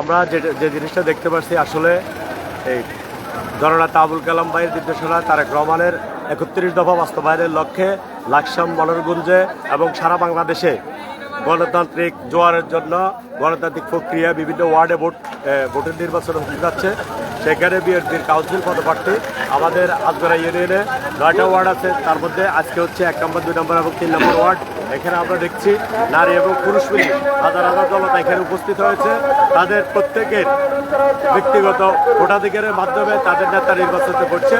আমরা যে জিনিসটা দেখতে পাচ্ছি আসলে এই জননেতা আবুল কালাম ভাইয়ের নির্দেশনা, তারেক রহমানের একত্রিশ দফা বাস্তবায়নের লক্ষ্যে লাকসাম মনোরগঞ্জে এবং সারা বাংলাদেশে গণতান্ত্রিক জোয়ারের জন্য গণতান্ত্রিক প্রক্রিয়া বিভিন্ন ওয়ার্ডে ভোট ভোটের নির্বাচন হতে যাচ্ছে। সেখানে বিএনপির কাউন্সিল পদপ্রার্থী আমাদের আজগরা ইউনিয়নে নয়টা ওয়ার্ড আছে, তার মধ্যে আজকে হচ্ছে এক নম্বর, দুই নম্বর এবং তিন নম্বর ওয়ার্ড। এখানে আমরা দেখছি নারী এবং পুরুষ মিলে হাজার হাজার জনতা এখানে উপস্থিত হয়েছে। তাদের প্রত্যেকের ব্যক্তিগত ভোটাধিকারের মাধ্যমে তাদের নেতা নির্বাচিত করছে।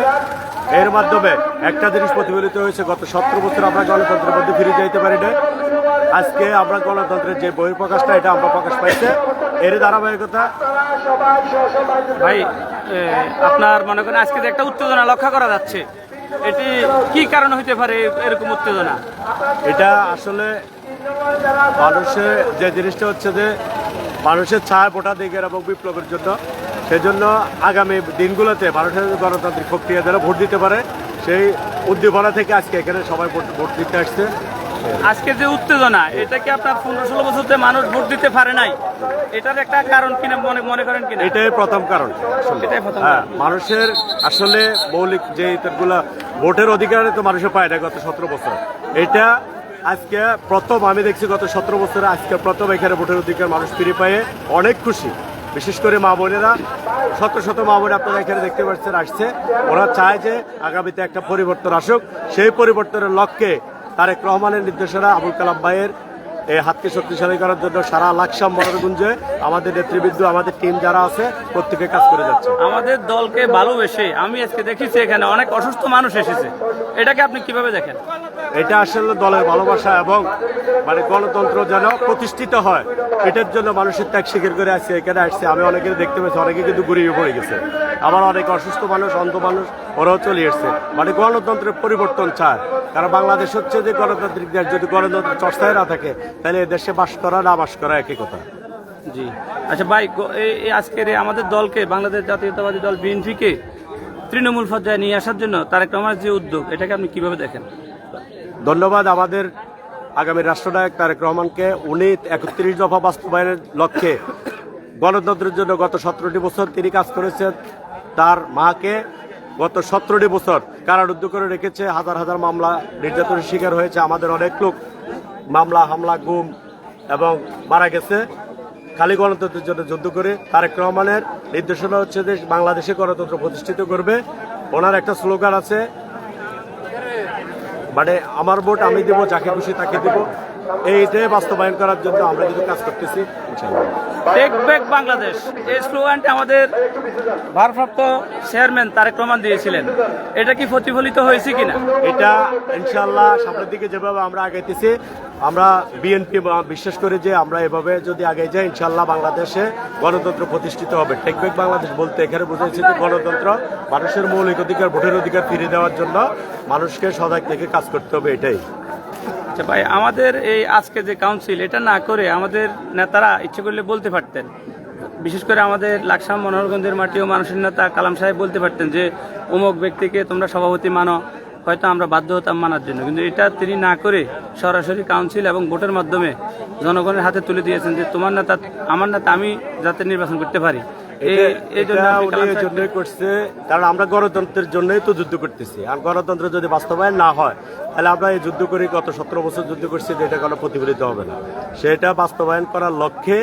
এর মাধ্যমে একটা জিনিস প্রতিফলিত হয়েছে, গত সতেরো বছর আমরা গণতন্ত্রের মধ্যে ফিরে যাইতে পারি না আজকে আমরা গণতন্ত্রের যে বহিঃপ্রকাশটা, এটা আমরা প্রকাশ পাইছে। এর ধারাবাহিকতা। ভাই আপনার মনে করেন আজকে যে একটা উত্তেজনা লক্ষ্য করা যাচ্ছে, এটি কি কারণ হইতে পারে এরকম উত্তেজনা? এটা আসলে মানুষের যে জিনিসটা হচ্ছে যে মানুষের ছায়া ভোটাধিকার এবং বিপ্লবের জন্য। সেজন্য আগামী দিনগুলোতে মানুষের গণতান্ত্রিক প্রক্রিয়া দ্বারা ভোট দিতে পারে, সেই উদ্দীপনা থেকে আজকে এখানে সবাই ভোট দিতে আসছে। আজকে যে উত্তেজনা এটা কি আপনার পনেরো ষোলো বছরতে মানুষ ভোট দিতে পারে নাই? এটার একটা কারণ কিনা মনে মনে করেন কিনা? এটাই প্রথম কারণ। এটাই প্রথম হ্যাঁ মানুষের আসলে মৌলিক যে ভোটের অধিকারে তো মানুষের পায় না গত সতেরো বছর। এটা আজকে প্রথম আমি দেখছি গত সতেরো বছরে আজকে প্রথম এখানে ভোটের অধিকার মানুষ ফিরে পায়ে অনেক খুশি। বিশেষ করে মা বোনেরা শত শত মা বোন আপনারা এখানে দেখতে পাচ্ছেন আসছে। ওরা চায় যে আগামীতে একটা পরিবর্তন আসুক। সেই পরিবর্তনের লক্ষ্যে তারেক রহমানের নির্দেশনা আবুল কালাম ভাইয়ের এই হাতকে শক্তিশালী করার জন্য সারা লাকসাম মনোরগুঞ্জে আমাদের নেতৃবৃন্দ আমাদের টিম যারা আছে প্রত্যেকে কাজ করে যাচ্ছে। আমাদের দলকে ভালোবেসে আমি আজকে দেখেছি এখানে অনেক অসুস্থ মানুষ এসেছে। এটাকে আপনি কীভাবে দেখেন? এটা আসলে দলের ভালোবাসা এবং মানে গণতন্ত্র যেন প্রতিষ্ঠিত হয় এটার জন্য মানুষের ত্যাগ স্বীকার করে আসছে এখানে আসছে। আমি অনেকে দেখতে পেয়েছি অনেকে কিন্তু গড়িয়ে পড়ে গেছে। আবার অনেক অসুস্থ মানুষ অন্ধ মানুষ ওরাও চলে এসছে। মানে গণতন্ত্রের পরিবর্তন চায়। কারণ বাংলাদেশ হচ্ছে যে গণতান্ত্রিক দেশ যদি গণতন্ত্র চর্চায় না থাকে তাহলে দেশে বাস করা না বাস করা একই কথা। জি। আচ্ছা ভাই এই- এই আজকের আমাদের দলকে বাংলাদেশ জাতীয়তাবাদী দল বিএনপিকে তৃণমূল পর্যায়ে নিয়ে আসার জন্য তারেক রহমানের যে উদ্যোগ এটাকে আপনি কীভাবে দেখেন? ধন্যবাদ আমাদের আগামী রাষ্ট্রনায়ক তারেক রহমানকে। উনি একত্রিশ দফা বাস্তবায়নের লক্ষ্যে গণতন্ত্রের জন্য গত সতেরোটি বছর তিনি কাজ করেছেন। তার মাকে গত সতেরোটি বছর কারারুদ্ধ করে রেখেছে। হাজার হাজার মামলা নির্যাতনের শিকার হয়েছে আমাদের অনেক লোক। মামলা, হামলা, গুম এবং মারা গেছে। খালি গণতন্ত্রের জন্য যুদ্ধ করে তারেক রহমানের নির্দেশনা হচ্ছে যে বাংলাদেশে গণতন্ত্র প্রতিষ্ঠিত করবে। ওনার একটা স্লোগান আছে মানে আমার ভোট আমি দেবো, যাকে খুশি তাকে দেবো। এইটাই বাস্তবায়ন করার জন্য আমরা কিন্তু কাজ করতেছি। টেক ব্যাক বাংলাদেশ এই স্লোগানটা আমাদের ভারপ্রাপ্ত চেয়ারম্যান তারেক রহমান দিয়েছিলেন। এটা কি প্রতিফলিত হয়েছে কিনা? এটা ইনশাআল্লাহ সামনের দিকে যেভাবে আমরা আগাইতেছি, আমরা বিএনপি বিশ্বাস করি যে আমরা এভাবে যদি আগে যাই, ইনশাআল্লাহ বাংলাদেশে গণতন্ত্র প্রতিষ্ঠিত হবে। টেক টেকবেক বাংলাদেশ বলতে এখানে বোঝাচ্ছে যে গণতন্ত্র মানুষের মৌলিক অধিকার, ভোটের অধিকার ফিরে দেওয়ার জন্য মানুষকে সজাগ থেকে কাজ করতে হবে, এটাই। আচ্ছা ভাই, আমাদের এই আজকে যে কাউন্সিল এটা না করে আমাদের নেতারা ইচ্ছে করলে বলতে পারতেন। বিশেষ করে আমাদের লাকসাম মনোহরগঞ্জের মাটি ও মানুষের নেতা কালাম সাহেব বলতে পারতেন যে, অমুক ব্যক্তিকে তোমরা সভাপতি মানো, হয়তো আমরা বাধ্য হতাম মানার জন্য। কিন্তু এটা তিনি না করে সরাসরি কাউন্সিল এবং ভোটের মাধ্যমে জনগণের হাতে তুলে দিয়েছেন যে, তোমার নেতা, আমার নেতা আমি যাতে নির্বাচন করতে পারি। জন্যই করছে কারণ আমরা গণতন্ত্রের জন্যই তো যুদ্ধ করতেছি। আর গণতন্ত্র যদি বাস্তবায়ন না হয় তাহলে আমরা এই যুদ্ধ করি গত সতেরো বছর যুদ্ধ করছি এটা কোনো প্রতিফলিত হবে না। সেটা বাস্তবায়ন করার লক্ষ্যে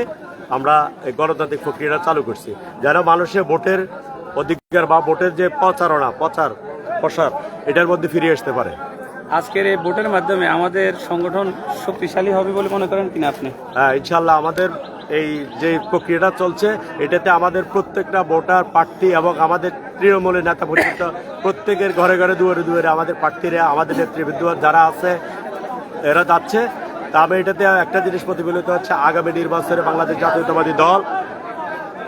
আমরা এই গণতান্ত্রিক প্রক্রিয়াটা চালু করছি। যেন মানুষের ভোটের অধিকার বা ভোটের যে প্রচারণা প্রচার প্রসার এটার মধ্যে ফিরে আসতে পারে। আজকের এই ভোটের মাধ্যমে আমাদের সংগঠন শক্তিশালী হবে বলে মনে করেন কিনা আপনি? হ্যাঁ ইনশাল্লাহ আমাদের এই যে প্রক্রিয়াটা চলছে, এটাতে আমাদের প্রত্যেকটা ভোটার, প্রার্থী এবং আমাদের তৃণমূলের নেতা পর্যন্ত প্রত্যেকের ঘরে ঘরে দুয়ারে দুয়ারে আমাদের প্রার্থীরা, আমাদের নেতৃবৃন্দ যারা আছে, এরা যাচ্ছে। তা আমি এটাতে একটা জিনিস প্রতিফলিত হচ্ছে, আগামী নির্বাচনে বাংলাদেশ জাতীয়তাবাদী দল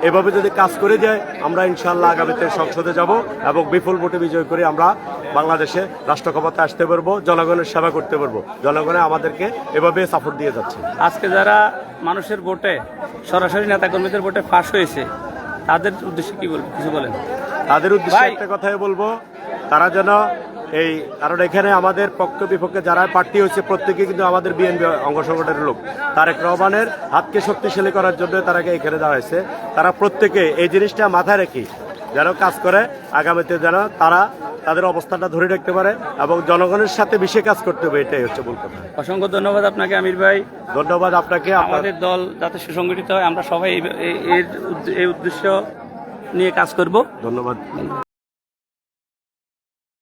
এভাবে যদি কাজ করে যায়, আমরা ইনশাল্লাহ আগামীতে সংসদে যাব এবং বিপুল ভোটে বিজয় করে আমরা বাংলাদেশে রাষ্ট্র ক্ষমতায় আসতে পারব, জনগণের সেবা করতে পারব। জনগণে আমাদেরকে এভাবে সাপোর্ট দিয়ে যাচ্ছে। আজকে যারা মানুষের ভোটে সরাসরি নেতাকর্মীদের ভোটে ফাঁস হয়েছে। তাদের উদ্দেশ্যে কি বলব? কিছু বলেন। তাদের উদ্দেশ্যে একটা কথাই বলব। তারা যেন এই কারণ এখানে আমাদের পক্ষ বিপক্ষে যারা পার্টি হয়েছে প্রত্যেকে কিন্তু আমাদের বিএনপি অঙ্গ সংগঠনের লোক। তারেক রহমানের হাতকে শক্তিশালী করার জন্য তারাকে এখানে দেওয়া হয়েছে। তারা প্রত্যেকে এই জিনিসটা মাথায় রেখে যেন কাজ করে আগামীতে যেন তারা তাদের অবস্থাটা ধরে রাখতে পারে এবং জনগণের সাথে বেশি কাজ করতে হবে এটাই হচ্ছে মূল কথা। অসংখ্য ধন্যবাদ আপনাকে আমির ভাই। ধন্যবাদ আপনাকে আমাদের দল যাতে সুসংগঠিত হয় আমরা সবাই এর এই উদ্দেশ্য নিয়ে কাজ করব। ধন্যবাদ।